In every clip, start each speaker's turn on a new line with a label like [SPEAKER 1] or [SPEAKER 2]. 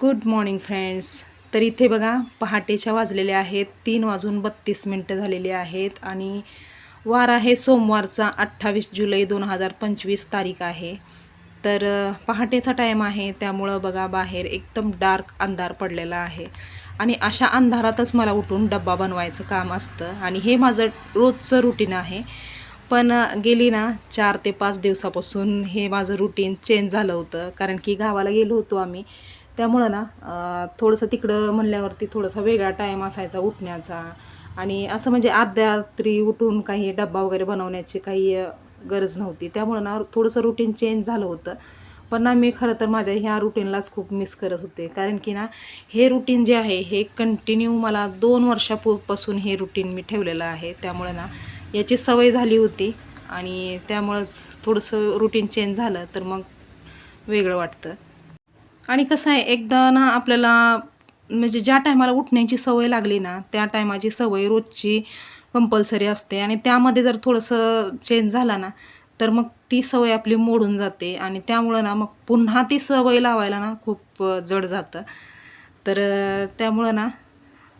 [SPEAKER 1] Good morning friends. तर इथे बघा पहाटेच्या वाजलेल्या आहेत तीन वाजून बत्तीस मिनटं झालेली आहेत आणि वार आहे सोमवारचा अठ्ठावीस जुलै दोन हजार पंचवीस तारीख आहे. तर पहाटेचा टाईम आहे त्यामुळं बघा बाहेर एकदम डार्क अंधार पडलेला आहे. आणि अशा अंधारातच मला उठून डब्बा बनवायचं काम असतं आणि हे माझं रोजचं रुटीन आहे. पण गेली ना चार ते पाच दिवसापासून हे माझं रुटीन चेंज झालं होतं. कारण की गावाला गेलो होतो आम्ही. त्यामुळं ना थोडंसं तिकडं म्हणल्यावरती थोडासा वेगळा टाईम असायचा उठण्याचा. आणि असं म्हणजे आद्या रात्री उठून काही डब्बा वगैरे बनवण्याची काही गरज नव्हती. त्यामुळं ना थोडंसं रुटीन चेंज झालं होतं. पण ना मी खरं तर माझ्या ह्या रुटीनलाच खूप मिस करत होते. कारण की ना हे रुटीन जे आहे हे कंटिन्यू मला दोन वर्षापासून हे रुटीन मी ठेवलेलं आहे. त्यामुळे ना याची सवय झाली होती. आणि त्यामुळंच थोडंसं रुटीन चेंज झालं तर मग वेगळं वाटतं. आणि कसं आहे एकदा ना आपल्याला म्हणजे ज्या टायमाला उठण्याची सवय लागली ना त्या टायमाची सवय रोजची कंपल्सरी असते. आणि त्यामध्ये जर थोडंसं चेंज झाला ना तर मग ती सवय आपली मोडून जाते. आणि त्यामुळं ना मग पुन्हा ती सवय लावायला ना खूप जड जातं. तर त्यामुळं ना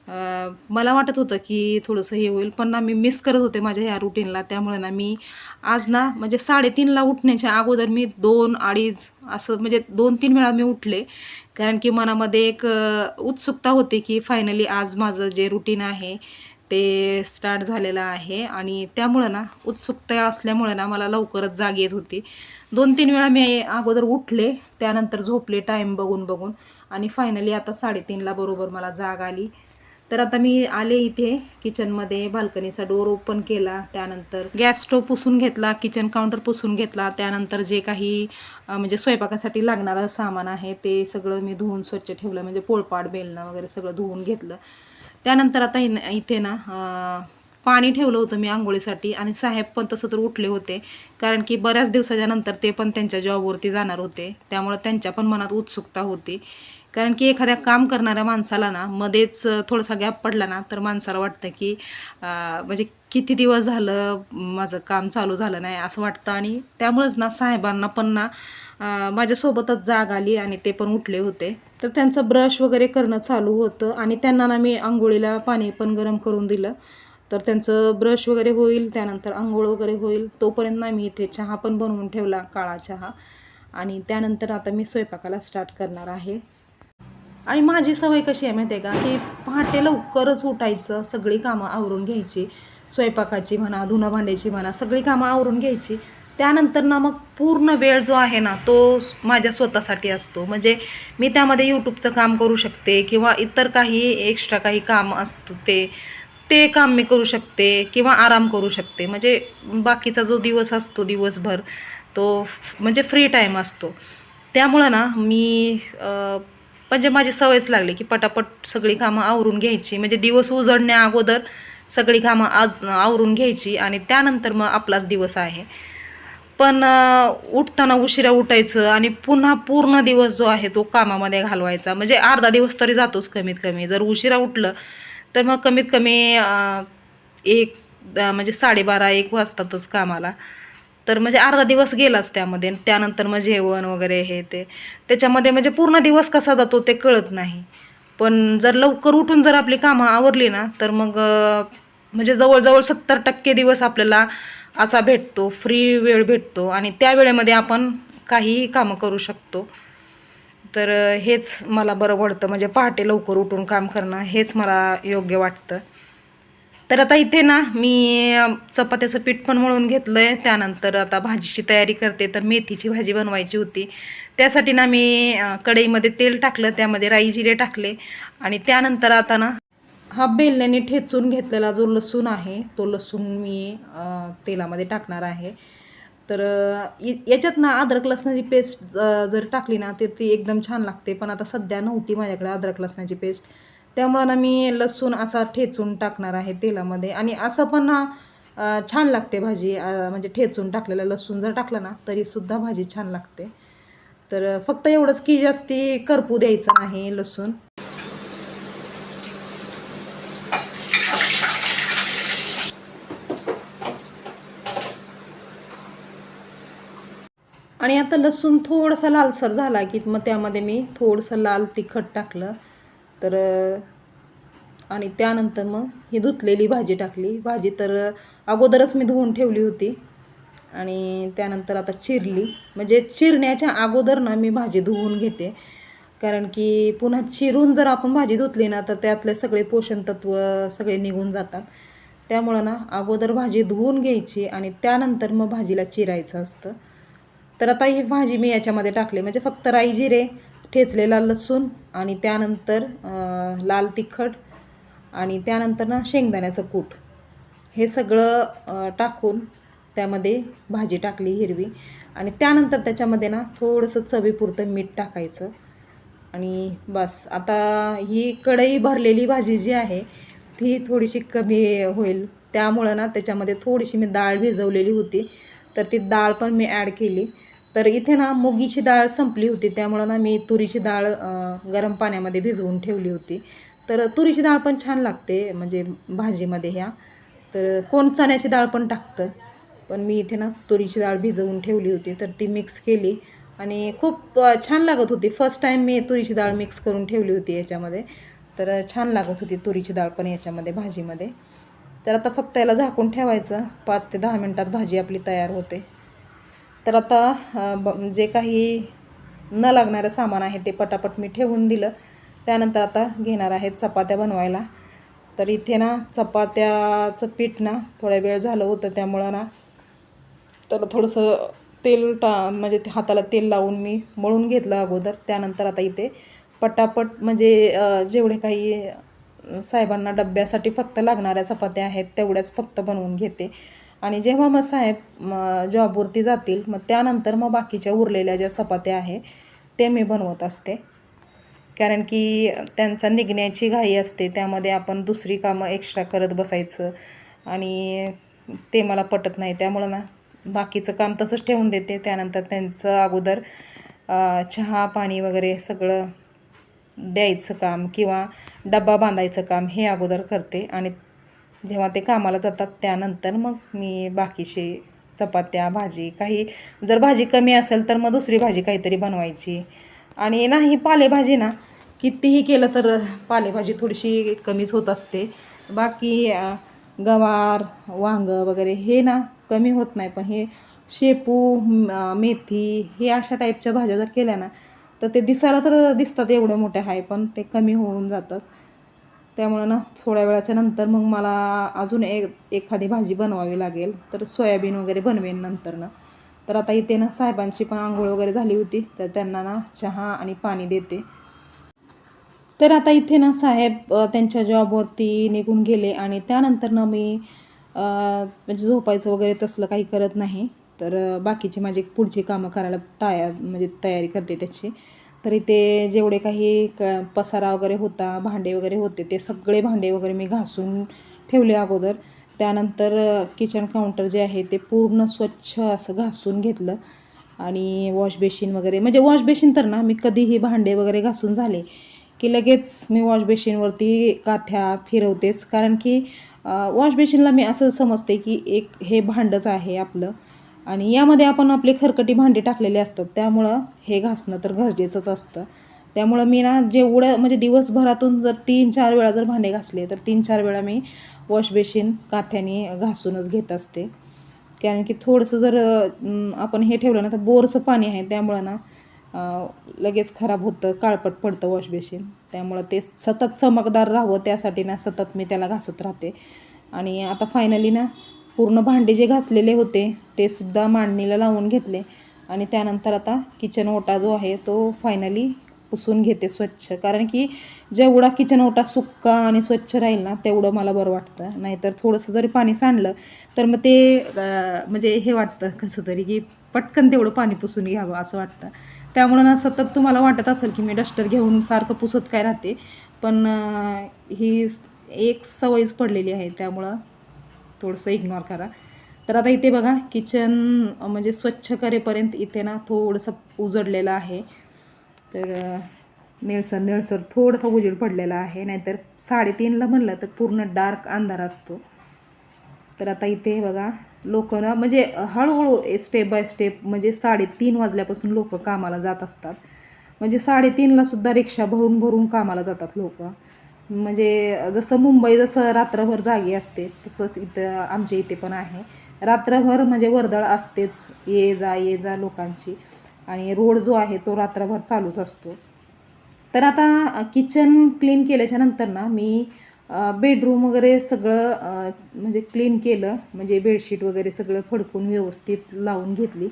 [SPEAKER 1] मला वाटत होतं की थोडंसं हे होईल पण ना मी मिस करत होते माझ्या ह्या रुटीनला त्यामुळे ना मी आज ना म्हणजे साडेतीनला उठण्याच्या अगोदर मी दोन अडीच असं म्हणजे दोन तीन वेळा मी उठले. कारण की मनामध्ये एक उत्सुकता होती की फायनली आज माझं जे रुटीन आहे ते स्टार्ट झालेलं आहे. आणि त्यामुळं ना उत्सुकता असल्यामुळं ना मला लवकरच जाग येत होती. दोन तीन वेळा मी अगोदर उठले त्यानंतर झोपले टाईम बघून बघून. आणि फायनली आता साडेतीनला बरोबर मला जाग आली. तर आता मी आले इथे किचनमध्ये. बाल्कनीचा डोर ओपन केला त्यानंतर गॅस स्टोव पुसून घेतला किचन काउंटर पुसून घेतला त्यानंतर जे काही म्हणजे स्वयंपाकासाठी लागणारं सामान आहे ते सगळं मी धुवून स्वच्छ ठेवलं म्हणजे पोळपाट बेलणं वगैरे सगळं धुवून घेतलं. त्यानंतर आता इन- इथे ना पाणी ठेवलं होतं मी आंघोळीसाठी आणि साहेब पण तसं तर उठले होते कारण की बऱ्याच दिवसाच्या नंतर ते पण त्यांच्या जॉबवरती जाणार होते त्यामुळं त्यांच्या पण मनात उत्सुकता होती. कारण की एखाद्या काम करणाऱ्या माणसाला ना मध्येच थोडासा गॅप पडला ना तर माणसाला वाटतं की म्हणजे किती दिवस झालं माझं काम चालू झालं नाही असं वाटतं. आणि त्यामुळेच ना साहेबांना पण ना माझ्यासोबतच जाग आली आणि ते पण उठले होते. तर त्यांचं ब्रश वगैरे करणं चालू होतं आणि त्यांना ना मी आंघोळीला पाणी पण गरम करून दिलं. तर त्यांचं ब्रश वगैरे होईल त्यानंतर आंघोळ वगैरे होईल. तोपर्यंत ना मी इथे चहा पण बनवून ठेवला काळा चहा. आणि त्यानंतर आता मी स्वयंपाकाला स्टार्ट करणार आहे. आणि माझी सवय कशी आहे माहिती आहे का? की पहाटे लवकरच उठायचं सगळी कामं आवरून घ्यायची स्वयंपाकाची म्हणा धुणं भांड्याची म्हणा सगळी कामं आवरून घ्यायची. त्यानंतर ना मग पूर्ण वेळ जो आहे ना तो माझ्या स्वतःसाठी असतो. म्हणजे मी त्यामध्ये यूट्यूबचं काम करू शकते किंवा इतर काही एक्स्ट्रा काही काम असतं ते ते काम मी करू शकते किंवा आराम करू शकते. म्हणजे बाकीचा जो दिवस असतो दिवसभर तो म्हणजे फ्री टाईम असतो. त्यामुळं ना मी म्हणजे माझी सवयच लागली की पटापट सगळी कामं आवरून घ्यायची. म्हणजे दिवस उजडण्या अगोदर सगळी कामं आज आवरून घ्यायची आणि त्यानंतर मग आपलाच दिवस आहे. पण उठताना उशिरा उठायचं आणि पुन्हा पूर्ण दिवस जो आहे तो कामामध्ये घालवायचा. म्हणजे अर्धा दिवस तरी जातोच कमीत कमी जर उशिरा उठलं तर मग कमीत कमी एक म्हणजे साडेबारा एक वाजतातच कामाला. तर म्हणजे अर्धा दिवस गेलाच त्यामध्ये. त्यानंतर मग जेवण वगैरे हे ते. त्याच्यामध्ये म्हणजे पूर्ण दिवस कसा जातो ते कळत नाही. पण जर लवकर उठून जर आपली कामं आवरली ना तर मग म्हणजे जवळजवळ सत्तर टक्के दिवस आपल्याला असा भेटतो. फ्री वेळ भेटतो. आणि त्या वेळेमध्ये आपण काहीही कामं करू शकतो. तर हेच मला बरं पडतं म्हणजे पहाटे लवकर उठून काम करणं हेच मला योग्य वाटतं. तर आता इथे ना मी चपात्याचं पीठ पण मळून घेतलं आहे त्यानंतर आता भाजीची तयारी करते. तर मेथीची भाजी बनवायची होती. त्यासाठी ना मी कढईमध्ये तेल टाकलं. त्यामध्ये राई जिरे टाकले. आणि त्यानंतर आता ना हा बेलण्याने ठेचून घेतलेला जो लसूण आहे तो लसूण मी तेलामध्ये टाकणार आहे. तर याच्यात ना अद्रक लसणाची पेस्ट जर टाकली ना तर ती एकदम छान लागते. पण आता सध्या नव्हती माझ्याकडे अद्रक लसणाची पेस्ट. त्यामुळं ना मी लसूण असा ठेचून टाकणार आहे तेलामध्ये. आणि असं पण ना छान लागते भाजी म्हणजे ठेचून टाकलेलं लसूण जर टाकलं ना तरीसुद्धा भाजी छान लागते. तर फक्त एवढंच की जास्ती करपू द्यायचं नाही लसूण. आणि आता लसूण थोडासा लालसर झाला की मग त्यामध्ये मी थोडंसं लाल तिखट टाकलं. तर आणि त्यानंतर मग ही धुतलेली भाजी टाकली. भाजी तर अगोदरच मी धुवून ठेवली होती. आणि त्यानंतर आता चिरली. म्हणजे चिरण्याच्या अगोदर ना मी भाजी धुवून घेते. कारण की पुन्हा चिरून जर आपण भाजी धुतली ना तर त्यातले सगळे पोषणतत्व सगळे निघून जातात. त्यामुळं ना अगोदर भाजी धुवून घ्यायची आणि त्यानंतर मग भाजीला चिरायचं असतं. तर आता ही भाजी मी याच्यामध्ये टाकली. म्हणजे फक्त राई जिरे ठेचलेला लसूण आणि त्यानंतर लाल तिखट आणि त्यानंतर ना शेंगदाण्याचं कूट. हे सगळं टाकून त्यामध्ये भाजी टाकली हिरवी. आणि त्यानंतर त्याच्यामध्ये ना थोडंसं चवीपुरतं मीठ टाकायचं. आणि बस आता ही कढई भरलेली भाजी जी आहे ती थोडीशी कमी होईल. त्यामुळं ना त्याच्यामध्ये थोडीशी मी डाळ भिजवलेली होती. तर ती डाळ पण मी ॲड केली. तर इथे ना मुगीची डाळ संपली होती त्यामुळं ना मी तुरीची डाळ गरम पाण्यामध्ये भिजवून ठेवली होती. तर तुरीची डाळ पण छान लागते म्हणजे भाजीमध्ये ह्या. तर कोण चण्याची डाळ पण टाकतं पण मी इथे ना तुरीची डाळ भिजवून ठेवली होती तर ती मिक्स केली. आणि खूप छान लागत होती. फर्स्ट टाईम मी तुरीची डाळ मिक्स करून ठेवली होती याच्यामध्ये. तर छान लागत होती तुरीची डाळ पण याच्यामध्ये भाजीमध्ये. तर आता फक्त याला झाकून ठेवायचं. पाच ते दहा मिनटात भाजी आपली तयार होते. तर आता ब जे काही न लागणारं सामान आहे ते पटापट मी ठेवून दिलं. त्यानंतर आता घेणार आहेत चपात्या बनवायला. तर इथे ना चपात्याचं पीठ ना थोड्या वेळ झालं होतं त्यामुळं ना तर थोडंसं तेल टा म्हणजे ते हाताला तेल लावून मी मळून घेतलं अगोदर. त्यानंतर आता इथे पटापट म्हणजे जेवढे काही साहेबांना डब्यासाठी फक्त लागणाऱ्या चपात्या आहेत तेवढ्याच फक्त बनवून घेते. आणि जेव्हा मग साहेब जॉबवरती जातील मग त्यानंतर मग बाकीच्या उरलेल्या ज्या चपात्या आहे ते मी बनवत असते. कारण की त्यांचा निघण्याची घाई असते त्यामध्ये आपण दुसरी कामं एक्स्ट्रा करत बसायचं आणि ते मला पटत नाही. त्यामुळं ना बाकीचं काम तसंच ठेवून देते. त्यानंतर त्यांचं अगोदर चहा पाणी वगैरे सगळं द्यायचं काम किंवा डब्बा बांधायचं काम हे अगोदर करते आणि जेव्हा ते कामाला जातात त्यानंतर मग मी बाकीचे चपात्या भाजी काही जर भाजी कमी असेल तर मग दुसरी भाजी काहीतरी बनवायची. आणि नाही पालेभाजी ना कितीही केलं तर पालेभाजी थोडीशी कमीच होत असते. बाकी गवार वांगं वगैरे हे ना कमी होत नाही. पण हे शेपू मेथी हे अशा टाईपच्या भाज्या जर केल्या ना तर ते दिसायला तर दिसतात एवढ्या मोठ्या आहे पण ते कमी होऊन जातात. त्यामुळं ना थोड्या वेळाच्या नंतर मग मला अजून एक एखादी भाजी बनवावी लागेल. तर सोयाबीन वगैरे बनवेन नंतर ना तर आता इथे ना साहेबांची पण आंघोळ वगैरे झाली होती. तर त्यांना ना चहा आणि पाणी देते. तर आता इथे ना साहेब त्यांच्या जॉबवरती निघून गेले आणि त्यानंतर ना मी म्हणजे झोपायचं वगैरे तसलं काही करत नाही. तर बाकीची माझी पुढची कामं करायला तयार म्हणजे तयारी करते त्याची. तर इथे जेवढे काही क पसारा वगैरे होता भांडे वगैरे होते ते सगळे भांडे वगैरे मी घासून ठेवले अगोदर. त्यानंतर किचन काउंटर जे आहे ते पूर्ण स्वच्छ असं घासून घेतलं. आणि वॉश बेसिन वगैरे म्हणजे वॉश बेसिन तर ना मी कधीही भांडे वगैरे घासून झाले की लगेच मी वॉश बेसिनवरती काथ्या फिरवतेच. कारण की वॉश बेसिनला मी असं समजते की एक हे भांडंच आहे आपलं. आणि यामध्ये आपण आपले खरकटी भांडे टाकलेले असतात त्यामुळं हे घासणं तर गरजेचंच असतं. त्यामुळं मी ना जेवढं म्हणजे दिवसभरातून जर तीन चार वेळा जर भांडे घासले तर तीन चार वेळा मी वॉश बेसिन काथ्याने घासूनच घेत असते. कारण की थोडंसं जर आपण हे ठेवलं ना तर बोरचं पाणी आहे त्यामुळं ना लगेच खराब होतं काळपट पडतं वॉश बेसिन. त्यामुळं ते सतत चमकदार राहावं त्यासाठी ना सतत मी त्याला घासत राहते. आणि आता फायनली ना पूर्ण भांडे जे घासलेले होते ते सुद्धा मांडणीला लावून घेतले. आणि त्यानंतर आता किचन ओटा जो आहे तो फायनली पुसून घेते स्वच्छ. कारण की जेवढा किचन ओटा सुक्का आणि स्वच्छ राहील ना तेवढं मला बरं वाटतं. नाहीतर थोडंसं जरी पाणी सांडलं तर मग ते म्हणजे हे वाटतं कसं तरी की पटकन तेवढं पाणी पुसून घ्यावं असं वाटतं. त्यामुळं ना सतत तुम्हाला वाटत असेल की मी डस्टर घेऊन सारखं पुसत काय राहते. पण ही एक सवयच पडलेली आहे. त्यामुळं थोडंसं इग्नोर करा. तर आता इथे बघा किचन म्हणजे स्वच्छ करेपर्यंत इथे ना थोडंसं उजडलेलं आहे. तर निळसर निळसर थोडंसं उजेड पडलेला आहे. नाहीतर साडेतीनला म्हणलं तर पूर्ण डार्क अंधार असतो. तर आता इथे बघा लोक ना म्हणजे हळूहळू स्टेप बाय स्टेप म्हणजे साडेतीन वाजल्यापासून लोक कामाला जात असतात. म्हणजे साडेतीनलासुद्धा रिक्षा भरून भरून कामाला जातात लोक. म्हणजे जसं मुंबई जसं रात्रभर जागी असते तसंच इथं आमच्या इथे पण आहे. रात्रभर म्हणजे वर्दळ असतेच ये जा ये जा लोकांची. आणि रोड जो आहे तो रात्रभर चालूच असतो. तर आता किचन क्लीन केल्याच्यानंतर ना मी बेडरूम वगैरे सगळं म्हणजे क्लीन केलं. म्हणजे बेडशीट वगैरे सगळं फडकून व्यवस्थित लावून घेतली.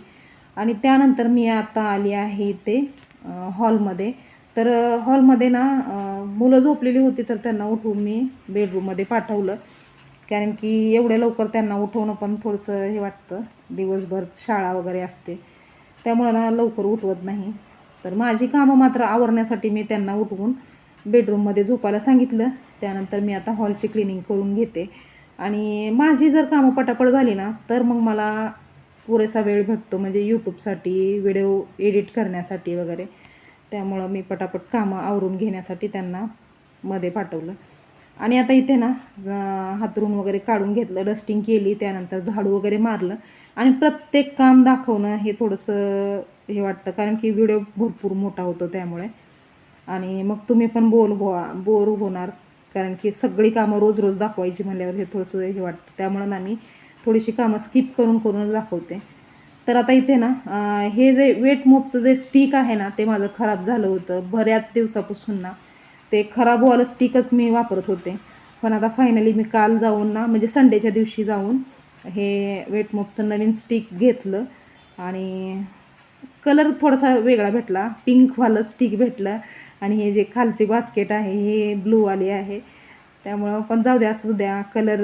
[SPEAKER 1] आणि त्यानंतर मी आता आली आहे इथे हॉलमध्ये तर हॉलमध्ये ना मुलं झोपलेली होती तर त्यांना उठवून मी बेडरूममध्ये पाठवलं. कारण की एवढ्या लवकर त्यांना उठवणं पण थोडंसं हे वाटतं. दिवसभर शाळा वगैरे असते. त्यामुळं ना लवकर उठवत नाही. तर माझी कामं मात्र आवरण्यासाठी मी त्यांना उठवून बेडरूममध्ये झोपायला सांगितलं. त्यानंतर मी आता हॉलची क्लिनिंग करून घेते. आणि माझी जर कामं पटापट झाली ना तर मग मला पुरेसा वेळ भेटतो. म्हणजे यूट्यूबसाठी व्हिडिओ एडिट करण्यासाठी वगैरे. त्यामुळं मी पटापट कामं आवरून घेण्यासाठी त्यांना मध्ये पाठवलं. आणि आता इथे ना ज हातरून वगैरे काढून घेतलं डस्टिंग केली त्यानंतर झाडू वगैरे मारलं. आणि प्रत्येक काम दाखवणं हे थोडंसं हे वाटतं कारण की व्हिडिओ भरपूर मोठा होतो त्यामुळे. आणि मग तुम्ही पण बोल हो बोर होणार कारण की सगळी कामं रोज रोज दाखवायची म्हणल्यावर हे थोडंसं हे वाटतं. त्यामुळं ना मी थोडीशी कामं स्किप करून करूनच दाखवते. तर आता इथे ना हे जे वेट मोपचं जे स्टिक आहे ना ते माझं खराब झालं होतं. बऱ्याच दिवसापासून ना ते खराब खराबवालं स्टिकच मी वापरत होते. पण आता फायनली मी काल जाऊन ना म्हणजे संडेच्या दिवशी जाऊन हे वेट मोपचं नवीन स्टिक घेतलं आणि कलर थोडासा वेगळा भेटला. पिंकवालं स्टिक भेटलं आणि हे जे खालचे बास्केट आहे हे ब्लूवाले आहे. त्यामुळं पण जाऊ द्या असू द्या कलर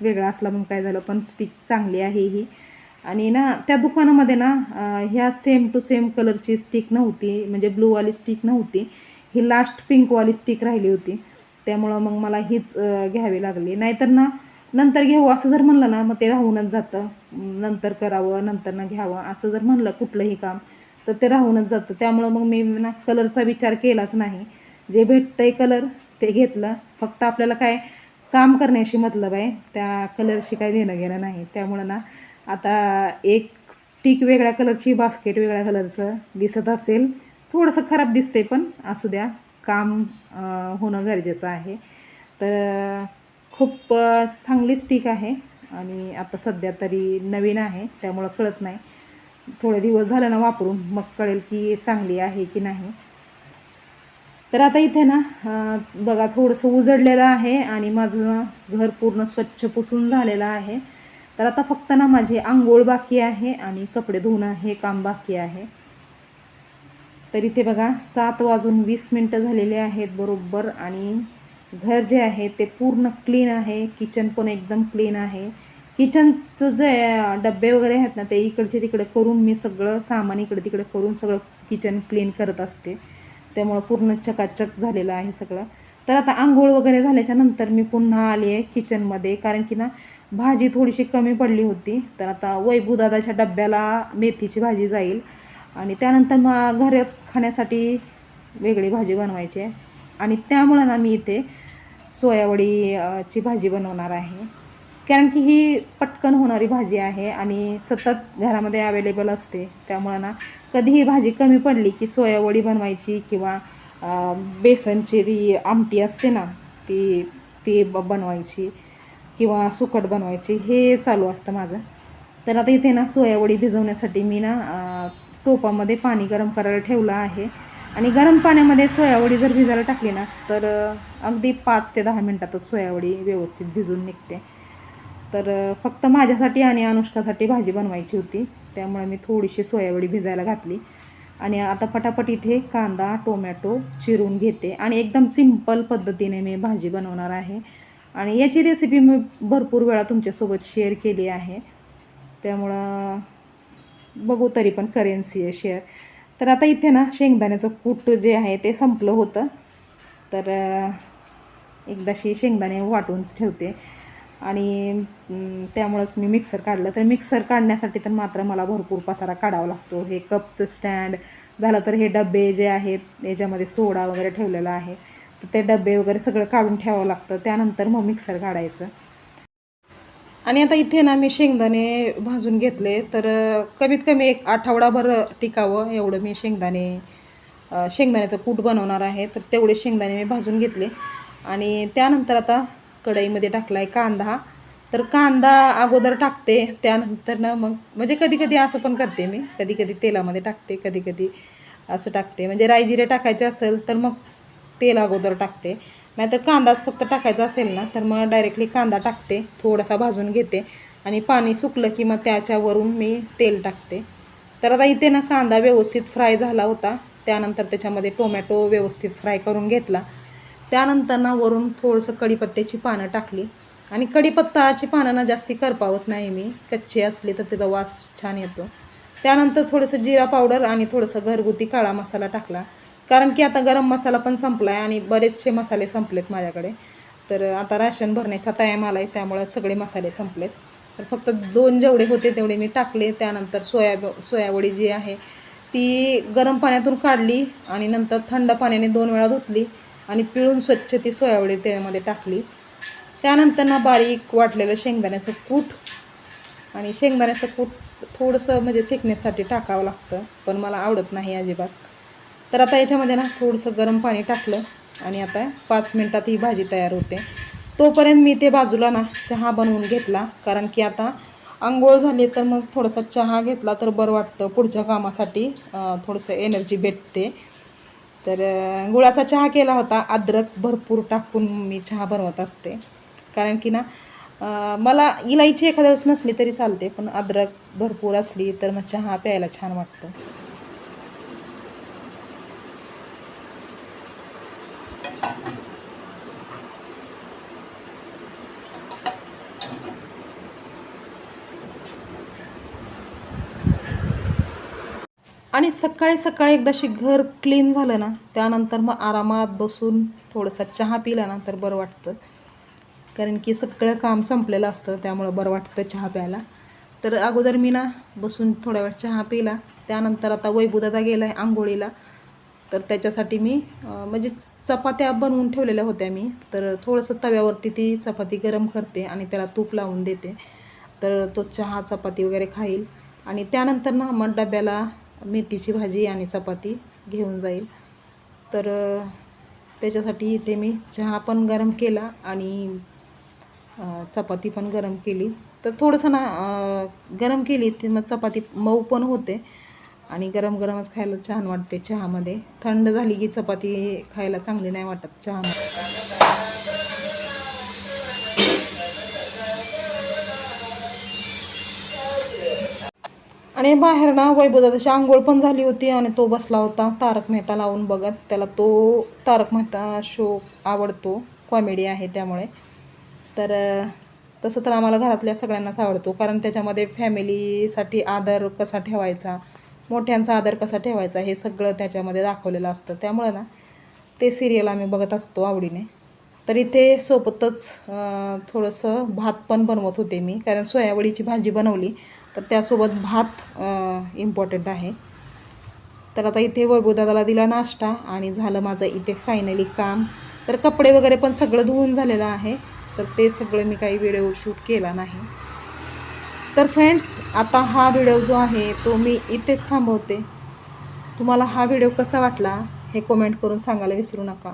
[SPEAKER 1] वेगळा असला म्हणून काय झालं पण स्टिक चांगली आहे ही. आणि ना त्या दुकानामध्ये ना ह्या सेम टू सेम कलरची स्टिक नव्हती म्हणजे ब्लूवाली स्टिक नव्हती. ही लास्ट पिंकवाली स्टिक राहिली होती. त्यामुळं मग मला हीच घ्यावी लागली. नाहीतर ना नंतर घेऊ असं जर म्हणलं ना मग ते राहूनच जातं. नंतर करावं नंतर ना घ्यावं असं जर म्हणलं कुठलंही काम तर ते राहूनच जातं. त्यामुळं मग मी ना कलरचा विचार केलाच नाही. जे भेटतंय कलर ते घेतलं. फक्त आपल्याला काय काम करण्याशी मतलब आहे. त्या कलरशी काही देणं घेणं नाही. त्यामुळं ना आता एक स्टिक वेगळ्या कलरची बास्केट वेगळ्या कलरचं दिसत असेल. थोडंसं खराब दिसते पण असू द्या काम होणं गरजेचं आहे. तर खूप चांगली स्टिक आहे आणि आता सध्या तरी नवीन आहे त्यामुळं कळत नाही. थोडे दिवस झाले ना वापरून मग कळेल की चांगली आहे की नाही. तर आता इथे ना बघा थोडंसं उजडलेलं आहे आणि माझं घर पूर्ण स्वच्छ पुसून झालेलं आहे. तर आता फक्त ना माझी आंघोळ बाकी आहे आणि कपडे धुणं हे काम बाकी आहे. तर इथे बघा सात वाजून वीस मिनटं झालेले आहेत बरोबर आणि घर जे आहे ते पूर्ण क्लीन आहे. किचन पण एकदम क्लीन आहे. किचनचं जे डबे वगैरे आहेत ना ते इकडचे तिकडे करून मी सगळं सामान इकडे तिकडे करून सगळं किचन क्लीन करत असते. त्यामुळं पूर्ण चकाचक झालेलं आहे सगळं. तर आता आंघोळ वगैरे झाल्याच्यानंतर मी पुन्हा आली आहे किचनमध्ये कारण की ना भाजी थोडीशी कमी पडली होती. तर आता वैभूदादाच्या डब्याला मेथीची भाजी जाईल. आणि त्यानंतर मग घरात खाण्यासाठी वेगळी भाजी बनवायची आहे. आणि त्यामुळं ना मी इथे सोयावडीची भाजी बनवणार आहे. कारण की ही पटकन होणारी भाजी आहे आणि सतत घरामध्ये अवेलेबल असते. त्यामुळं ना कधीही भाजी कमी पडली की सोयावडी बनवायची किंवा बेसनची ती आमटी असते ना ती ती बनवायची. किंवा सुकट बनवायची हे चालू असतं माझं. तर आता इथे ना सोयावडी भिजवण्यासाठी मी ना टोपामध्ये पाणी गरम करायला ठेवलं आहे. आणि गरम पाण्यामध्ये सोयावडी जर भिजायला टाकली ना तर अगदी पाच ते दहा मिनटातच सोयावडी व्यवस्थित भिजून निघते. तर फक्त माझ्यासाठी आणि अनुष्कासाठी भाजी बनवायची होती. त्यामुळे मी थोडीशी सोयावडी भिजायला घातली. आणि आता पटापट इथे कांदा टोमॅटो चिरून घेते. आणि एकदम सिंपल पद्धतीने मी भाजी बनवणार आहे. आणि याची रेसिपी मी भरपूर वेळा तुमच्यासोबत शेअर केली आहे. त्यामुळं बघू तरी पण करेन सी शेअर तर आता इथे ना शेंगदाण्याचं कूट जे आहे ते संपलं होतं. तर एकदाशी शेंगदाणे वाटून ठेवते. आणि त्यामुळंच मी मिक्सर काढलं. तर मिक्सर काढण्यासाठी तर मात्र मला भरपूर पसारा काढावा लागतो. हे कपचं स्टँड झालं तर हे डबे जे आहेत याच्यामध्ये सोडा वगैरे ठेवलेला आहे. ते डबे वगैरे सगळं काढून ठेवावं लागतं. त्यानंतर मग मिक्सर काढायचं. आणि आता इथे ना मी शेंगदाणे भाजून घेतले. तर कमीत कमी एक आठवडाभर टिकावं एवढं मी शेंगदाणे शेंगदाण्याचं कूट बनवणार आहे. तर तेवढे शेंगदाणे मी भाजून घेतले. आणि त्यानंतर आता कढईमध्ये टाकला आहे कांदा. तर कांदा अगोदर टाकते. त्यानंतर ना मग म्हणजे कधी कधी असं पण करते मी. कधी कधी तेलामध्ये टाकते कधी कधी असं टाकते. म्हणजे रायजिरे टाकायचे असेल तर मग तेल अगोदर टाकते. नाहीतर कांदाच फक्त टाकायचा असेल ना तर मग डायरेक्टली कांदा टाकते थोडासा भाजून घेते आणि पाणी सुकलं की मग त्याच्यावरून मी तेल टाकते. तर आता इथे ना कांदा व्यवस्थित फ्राय झाला होता. त्यानंतर त्याच्यामध्ये टोमॅटो व्यवस्थित फ्राय करून घेतला. त्यानंतर ना वरून थोडंसं कढीपत्त्याची पानं टाकली. आणि कढीपत्ताची पानं ना जास्ती करपावत नाही मी. कच्ची असली तर त्याचा वास छान येतो. त्यानंतर थोडंसं जिरा पावडर आणि थोडंसं घरगुती काळा मसाला टाकला. कारण की आता गरम मसाला पण संपला आहे आणि बरेचसे मसाले संपलेत माझ्याकडे. तर आता राशन भरण्याचा टायम आला आहे त्यामुळं सगळे मसाले संपलेत. तर फक्त दोन जेवढे होते तेवढे मी टाकले. त्यानंतर सोया सोयावडी जी आहे ती गरम पाण्यातून काढली आणि नंतर थंड पाण्याने दोन वेळा धुतली आणि पिळून स्वच्छ ती सोयावडी त्यामध्ये टाकली. त्यानंतर ना बारीक वाटलेलं शेंगदाण्याचं कूट आणि शेंगदाण्याचं कूट थोडंसं म्हणजे थिकनेससाठी टाकावं लागतं पण मला आवडत नाही अजिबात. तर आता याच्यामध्ये ना थोडंसं गरम पाणी टाकलं आणि आता पाच मिनटात ही भाजी तयार होते. तोपर्यंत मी ते बाजूला ना चहा बनवून घेतला कारण की आता आंघोळ झाली तर मग थोडासा चहा घेतला तर बरं वाटतं. पुढच्या कामासाठी थोडंसं एनर्जी भेटते. तर गुळाचा चहा केला होता. अद्रक भरपूर टाकून मी चहा बनवत असते. कारण की ना मला इलायची एखाद्या वेळेस नसली तरी चालते पण अद्रक भरपूर असली तर मग चहा प्यायला छान वाटतं. आणि सकाळी सकाळी एकदाशी घर क्लीन झालं ना त्यानंतर मग आरामात बसून थोडंसं चहा पिला ना तर बरं वाटतं. कारण की सगळं काम संपलेलं असतं त्यामुळं बरं वाटतं चहा प्यायला. तर अगोदर मी ना बसून थोड्या वेळ चहा पिला त्यानंतर आता वैभुदादा गेला आहे आंघोळीला. तर त्याच्यासाठी मी म्हणजे चपात्या बनवून ठेवलेल्या होत्या मी. तर थोडंसं तव्यावरती ती चपाती गरम करते आणि त्याला तूप लावून देते. तर तो चहा चपाती वगैरे खाईल. आणि त्यानंतर ना मग डब्याला मेथीची भाजी आणि चपाती घेऊन जाईल. तर त्याच्यासाठी इथे मी चहा पण गरम केला आणि चपाती पण गरम केली. तर थोडंसं ना गरम केली ती मग चपाती मऊ पण होते आणि गरम गरमच खायला छान वाटते चहामध्ये. थंड झाली की चपाती खायला चांगली नाही वाटत चहामध्ये. आणि बाहेर ना वैभवदादाची आंघोळ पण झाली होती आणि तो बसला होता तारक मेहता लावून बघत. त्याला तो तारक मेहता शो आवडतो. कॉमेडी आहे त्यामुळे. तर तसं तर आम्हाला घरातल्या सगळ्यांनाच आवडतो. कारण त्याच्यामध्ये फॅमिलीसाठी आदर कसा ठेवायचा? मोठ्यांचा आदर कसा ठेवायचा? हे सगळं त्याच्यामध्ये दाखवलेलं असतं. त्यामुळे ना ते सिरियल आम्ही बघत असतो आवडीने. तर इथे सोबतच थोडंसं भात पण बनवत होते मी. कारण सोयावडीची भाजी बनवली. तर त्यासोबत भात इम्पॉर्टंट आहे. तर आता इथे वैभवदादाला दिला नाश्ता आणि झालं माझं इथे फायनली काम. तर कपडे वगैरे पण सगळं धुवून झालेलं आहे. तर ते सगळं मी काही व्हिडिओ शूट केला नाही. तर फ्रेंड्स आता हा व्हिडिओ जो आहे तो मी इथेच थांबवते. तुम्हाला हा व्हिडिओ कसा वाटला हे कमेंट करून सांगायला विसरू नका.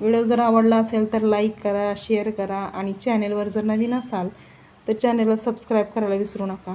[SPEAKER 1] व्हिडिओ जर आवडला असेल तर लाईक करा शेअर करा आणि चॅनेलवर जर नवीन असाल तर चॅनेलला सबस्क्राईब करायला विसरू नका.